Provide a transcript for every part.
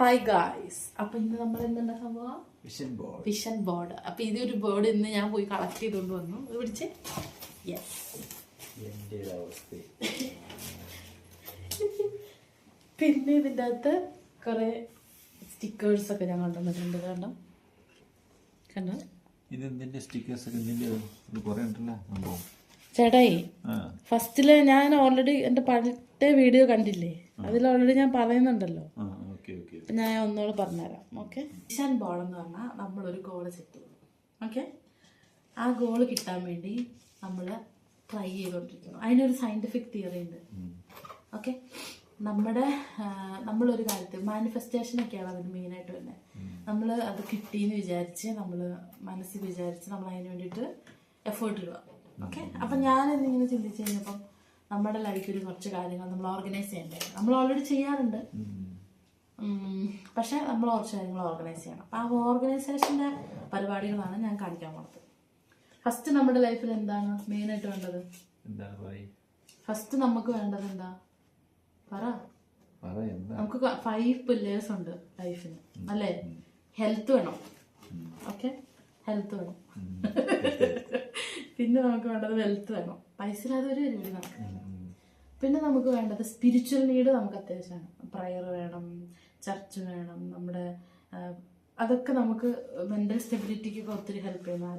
Hi guys അപ്പൊ ഇന്ന് നമ്മൾ എന്താ സംഭവം? വിഷൻ ബോർഡ് വിഷൻ ബോർഡ് അപ്പൊ ഇതൊരു ബോർഡ് ഇന്ന് ഞാൻ പോയി കളക്ട് ചെയ്തുകൊണ്ട് വന്നു. ഇത് പിടിച്ച്? പിന്നെ ഇതിന്റെ അകത്ത് കുറെ സ്റ്റിക്കേഴ്സ് ഒക്കെ ഞാൻ കൊണ്ടുവന്നിട്ടുണ്ട്. കാരണം കണ്ടോ? സ്റ്റിക്കേഴ്സ് ഒക്കെ? എന്തിന്റെ ഇത് കുറെ ഉണ്ടല്ലോ. സംഭവം ചേട്ടായി ഫസ്റ്റിൽ ഞാൻ ഓൾറെഡി എന്റെ പഴത്തെ വീഡിയോ കണ്ടില്ലേ? അതിൽ ഓൾറെഡി ഞാൻ പറയുന്നുണ്ടല്ലോ. അപ്പൊ ഞാൻ ഒന്നുകൂടെ പറഞ്ഞുതരാം ഓക്കെ വിഷൻ ബോൾ എന്ന് പറഞ്ഞാൽ നമ്മളൊരു ഗോൾ സെറ്റ് ചെയ്തു ഓക്കെ ആ ഗോൾ കിട്ടാൻ വേണ്ടി നമ്മൾ ട്രൈ ചെയ്തുകൊണ്ടിരിക്കുന്നു അതിനൊരു സയന്റിഫിക് തിയറി ഉണ്ട് ഓക്കെ നമ്മുടെ നമ്മളൊരു കാര്യത്തിൽ മാനിഫെസ്റ്റേഷനൊക്കെയാണ് അതിന് മെയിനായിട്ട് വരുന്നത് നമ്മൾ അത് കിട്ടിയെന്ന് വിചാരിച്ച് നമ്മൾ മനസ്സിൽ വിചാരിച്ച് നമ്മൾ അതിന് വേണ്ടിയിട്ട് എഫേർട്ട് ഇടുക ഓക്കെ അപ്പം ഞാനിന്നിങ്ങനെ ചിന്തിച്ച് കഴിഞ്ഞപ്പം നമ്മുടെ ലൈഫിൽ കുറച്ച് കാര്യങ്ങൾ നമ്മൾ ഓർഗനൈസ് ചെയ്യേണ്ടത് നമ്മൾ ഓൾറെഡി ചെയ്യാറുണ്ട്. പക്ഷെ നമ്മൾ കുറച്ച് കാര്യങ്ങൾ ഓർഗനൈസ് ചെയ്യണം. അപ്പം ആ ഓർഗനൈസേഷന്റെ പരിപാടികളാണ് ഞാൻ കാണിക്കാൻ പോകുന്നത് ഫസ്റ്റ് നമ്മുടെ ലൈഫിൽ എന്താണ് മെയിൻ ആയിട്ട് വേണ്ടത് ഫസ്റ്റ് നമുക്ക് വേണ്ടത് എന്താ? പറ. നമുക്ക് ഫൈവ് പില്ലേഴ്സ് ഉണ്ട് ലൈഫിന് അല്ലേ? ഹെൽത്ത് വേണം. ഓക്കെ ഹെൽത്ത് വേണം. പിന്നെ നമുക്ക് വേണ്ടത് വെൽത്ത് വേണം. പൈസ ഇല്ലാതെ ഒരു പരിപാടി നമുക്ക് പിന്നെ നമുക്ക് വേണ്ടത് സ്പിരിച്വൽ നീഡ് നമുക്ക് അത്യാവശ്യമാണ്. പ്രയർ വേണം. ചർച്ച് വേണം. നമ്മുടെ അതൊക്കെ നമുക്ക് മെന്റൽ സ്റ്റെബിലിറ്റിക്കൊക്കെ ഒത്തിരി ഹെൽപ്പ് ചെയ്യുന്ന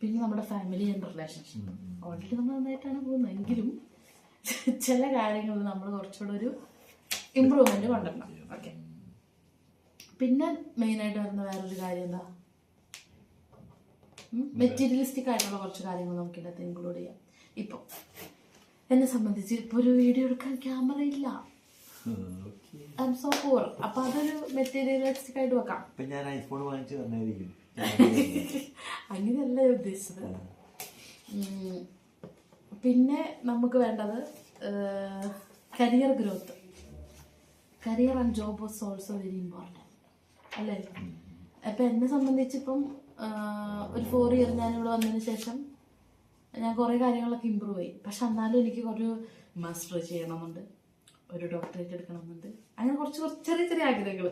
പിന്നെ നമ്മുടെ ഫാമിലി ആൻഡ് റിലേഷൻഷിപ്പ് ഓൾറെഡി നമ്മൾ നന്നായിട്ടാണ് പോകുന്നത്. എങ്കിലും ചില കാര്യങ്ങളിൽ നമ്മൾ കുറച്ചുകൂടെ ഒരു ഇമ്പ്രൂവ്മെന്റ് കൊണ്ടുവരണം. ഓക്കെ പിന്നെ മെയിനായിട്ട് വരുന്ന വേറൊരു കാര്യം എന്താ? മെറ്റീരിയലിസ്റ്റിക് ആയിട്ടുള്ള കുറച്ച് കാര്യങ്ങൾ നമുക്ക് ഇതിനകത്ത് ഇൻക്ലൂഡ് ചെയ്യാം. ഇപ്പോൾ എന്നെ സംബന്ധിച്ച് ഇപ്പോൾ ഒരു വീഡിയോ എടുക്കാൻ ക്യാമറ ഇല്ല. ഐ എം സോ പൂർ അപ്പൊ അതൊരു മെറ്റീരിയലിസ്റ്റിക് ആയിട്ട് വെക്കാം. ഇപ്പൊ ഞാൻ ഐഫോൺ വാങ്ങിച്ചു തന്നായിരിക്കും അങ്ങനെയല്ല ഞാൻ ഉദ്ദേശിച്ചത്. പിന്നെ നമുക്ക് വേണ്ടത് career growth career and job was also very important അല്ലേ? അപ്പം എന്നെ സംബന്ധിച്ചിപ്പം ഒരു ഫോർ ഇയർ ഞാനിവിടെ വന്നതിന് ശേഷം ഞാൻ കുറേ കാര്യങ്ങളൊക്കെ ഇമ്പ്രൂവ് ആയി. പക്ഷെ എന്നാലും എനിക്ക് കുറച്ച് മാസ്റ്റർ ചെയ്യണമെന്നുണ്ട്. ഒരു ഡോക്ടറേറ്റ് എടുക്കണമെന്നുണ്ട്. അങ്ങനെ കുറച്ച് കുറച്ച് ചെറിയ ചെറിയ ആഗ്രഹങ്ങൾ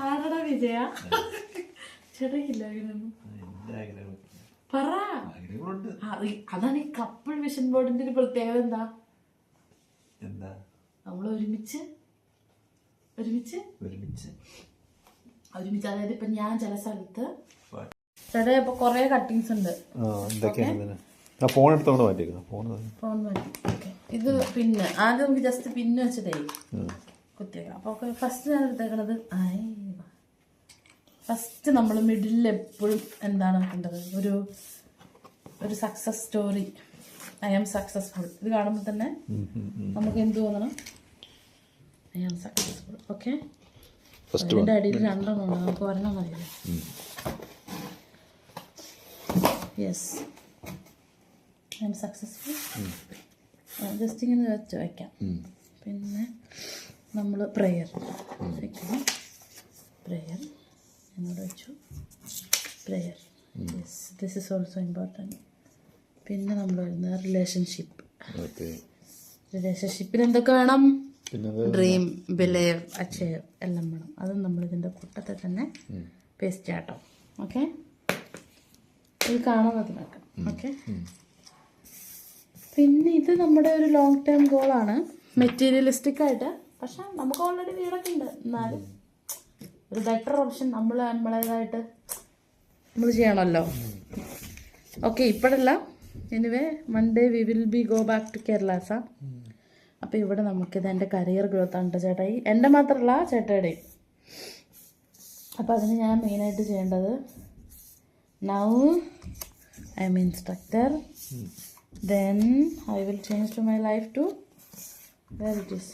ആരടാ വിജയ? ചെറിയില്ല പറ. അതാണ് ഈ കപ്പിൾ വിഷൻ ബോർഡിന്റെ ഒരു പ്രത്യേകത എന്താ? എന്താ? നമ്മൾ ഒരുമിച്ച് ഒരുമിച്ച്? ഒരുമിച്ച്. ഒരുമിച്ച് അതായത് ഇപ്പൊ ഞാൻ ചില സ്ഥലത്ത്. ചേട്ടാ ഇപ്പൊ കൊറേ കട്ടിങ്സ് ഉണ്ട്. എന്തൊക്കെയാണ് ആ ഫോൺ എടുത്തോണ്ട് മാറ്റിയേക്കണം ഫോൺ ഫോൺ മാറ്റി. ഓക്കെ ഇത് പിന്നെ ആദ്യം നമുക്ക് ജസ്റ്റ് പിന്നെ വെച്ചിട്ടേ കുത്തിയേക്കാം അപ്പോൾ ഫസ്റ്റ് ഞാൻ എടുത്തേക്കണത് ഫസ്റ്റ് നമ്മൾ മിഡിലിൽ എപ്പോഴും എന്താണ് വെക്കേണ്ടത്? ഒരു ഒരു success story I am successful ഇത് കാണുമ്പോൾ തന്നെ നമുക്ക് എന്ത് തോന്നണം? ഐ ആം സക്സസ്ഫുൾ ഓക്കെ അതിന്റെ അടിയിൽ രണ്ടെണ്ണം നമുക്ക് ഒരെണ്ണം മതിയല്ലോ? യെസ് സക്സസ്ഫുൾ ജസ്റ്റ് ഇങ്ങനെ വെച്ച് വയ്ക്കാം പിന്നെ നമ്മൾ പ്രെയർ വെക്കണം. പ്രെയർ എന്നോട് വെച്ചു. Prayer yes this is also important പിന്നെ നമ്മൾ വരുന്നത് റിലേഷൻഷിപ്പ് റിലേഷൻഷിപ്പിന് എന്തൊക്കെ വേണം? ഡ്രീം ബിലേവ് അച്ചേവ് എല്ലാം വേണം. അതും നമ്മൾ ഇതിന്റെ കൂട്ടത്തിൽ തന്നെ പേസ്റ്റ് ആട്ടോ ഓക്കെ ഇത് കാണുന്നതിനാക്കാം ഓക്കെ പിന്നെ ഇത് നമ്മുടെ ഒരു ലോങ് ടേം ഗോളാണ് മെറ്റീരിയലിസ്റ്റിക് ആയിട്ട്. പക്ഷെ നമുക്ക് ഓൾറെഡി വീടൊക്കെ ഉണ്ട്. എന്നാലും ഒരു ബെറ്റർ ഓപ്ഷൻ നമ്മൾ നമ്മളേതായിട്ട് നമ്മൾ ചെയ്യണമല്ലോ. ഓക്കെ ഇപ്പോഴല്ല. Anyway one day we will be go back to കേരളാസ അപ്പോൾ ഇവിടെ നമുക്കിത് എന്റെ കരിയർ ഗ്രോത്ത് ആണ് ട്ടോ ചേട്ടായി എന്റെ മാത്രമല്ല ചേട്ടയുടെയും അപ്പോൾ അതിന് ഞാൻ മെയിനായിട്ട് ചെയ്യേണ്ടത് now I'm instructor then I will change to my life to where it is.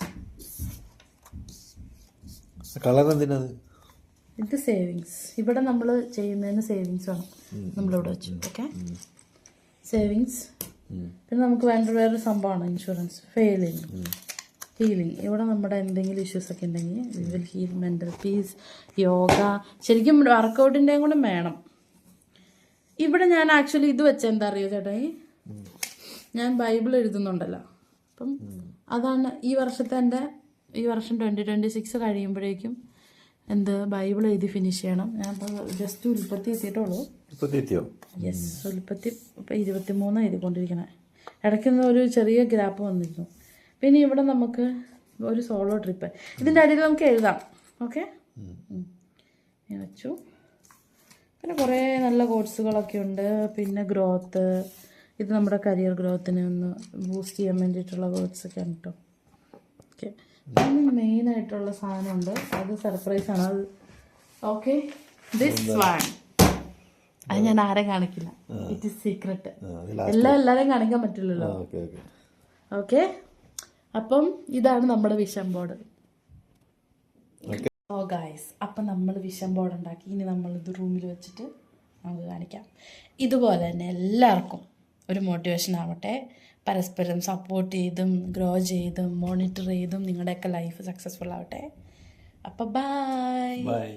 Colour എന്തിനത് ഇത് സേവിങ്സ് ഇവിടെ നമ്മൾ ചെയ്യുന്നതിന് സേവിങ്സ് വേണം. നമ്മളിവിടെ വെച്ചു ഓക്കെ സേവിങ്സ് പിന്നെ നമുക്ക് വേണ്ട വേറൊരു സംഭവമാണ് ഇൻഷുറൻസ് ഫെയിലിംഗ് ഹീലിംഗ് ഇവിടെ നമ്മുടെ എന്തെങ്കിലും ഇഷ്യൂസ് ഒക്കെ ഉണ്ടെങ്കിൽ we will heal mental peace yoga ശരിക്കും വർക്കൗട്ടിന്റെയും കൂടെ വേണം. ഇവിടെ ഞാൻ ആക്ച്വലി ഇത് വെച്ച എന്താ അറിയോ ചേട്ടായി? ഞാൻ ബൈബിൾ എഴുതുന്നുണ്ടല്ലോ. അപ്പം അതാണ് ഈ വർഷത്തെ എന്റെ ഈ വർഷം ട്വന്റി ട്വന്റി സിക്സ് കഴിയുമ്പോഴേക്കും എന്ത് ബൈബിൾ എഴുതി ഫിനിഷ് ചെയ്യണം. ഞാൻ ഇപ്പോൾ ജസ്റ്റ് ഉൽപ്പത്തി എത്തിയിട്ടുള്ളൂ യെസ് ഉൽപ്പത്തി ഇപ്പം ഇരുപത്തി മൂന്ന് എഴുതിക്കൊണ്ടിരിക്കണേ ഇടയ്ക്കൊന്ന് ഒരു ചെറിയ ഗ്രാപ്പ് വന്നിരുന്നു. പിന്നെ ഇവിടെ നമുക്ക് ഒരു സോളോ ട്രിപ്പ് ഇതിന്റെ അടിയിൽ നമുക്ക് എഴുതാം. ഓക്കെ ഞാൻ വെച്ചു. പിന്നെ കുറേ നല്ല കോഴ്സുകളൊക്കെ ഉണ്ട്. പിന്നെ ഗ്രോത്ത് ഇത് നമ്മുടെ കരിയർ ഗ്രോത്തിനെ ഒന്ന് ബൂസ്റ്റ് ചെയ്യാൻ വേണ്ടിയിട്ടുള്ള വേർഡ്സ് ഒക്കെ ഉണ്ട് കേട്ടോ ഓക്കെ പിന്നെ മെയിൻ ആയിട്ടുള്ള സാധനമുണ്ട്. അത് സർപ്രൈസ് ആണ്. അത് ഓക്കെ ദിസ് വൺ അത് ഞാൻ ആരെയും കാണിക്കില്ല. ഇറ്റ് ഇസ് സീക്രട്ട് എല്ലാം എല്ലാവരെയും കാണിക്കാൻ പറ്റില്ലല്ലോ. ഓക്കെ അപ്പം ഇതാണ് നമ്മുടെ വിഷൻ ബോർഡ് ഓ ഗായ്സ് അപ്പം നമ്മൾ വിഷൻ ബോർഡ് ഉണ്ടാക്കി. ഇനി നമ്മൾ ഇത് റൂമിൽ വെച്ചിട്ട് നമുക്ക് കാണിക്കാം. ഇതുപോലെ തന്നെ എല്ലാവർക്കും ഒരു മോട്ടിവേഷൻ ആവട്ടെ. പരസ്പരം സപ്പോർട്ട് ചെയ്തും ഗ്രോ ചെയ്തും മോണിറ്റർ ചെയ്തും നിങ്ങളുടെയൊക്കെ ലൈഫ് സക്സസ്ഫുൾ ആവട്ടെ. അപ്പം ബൈ ബൈ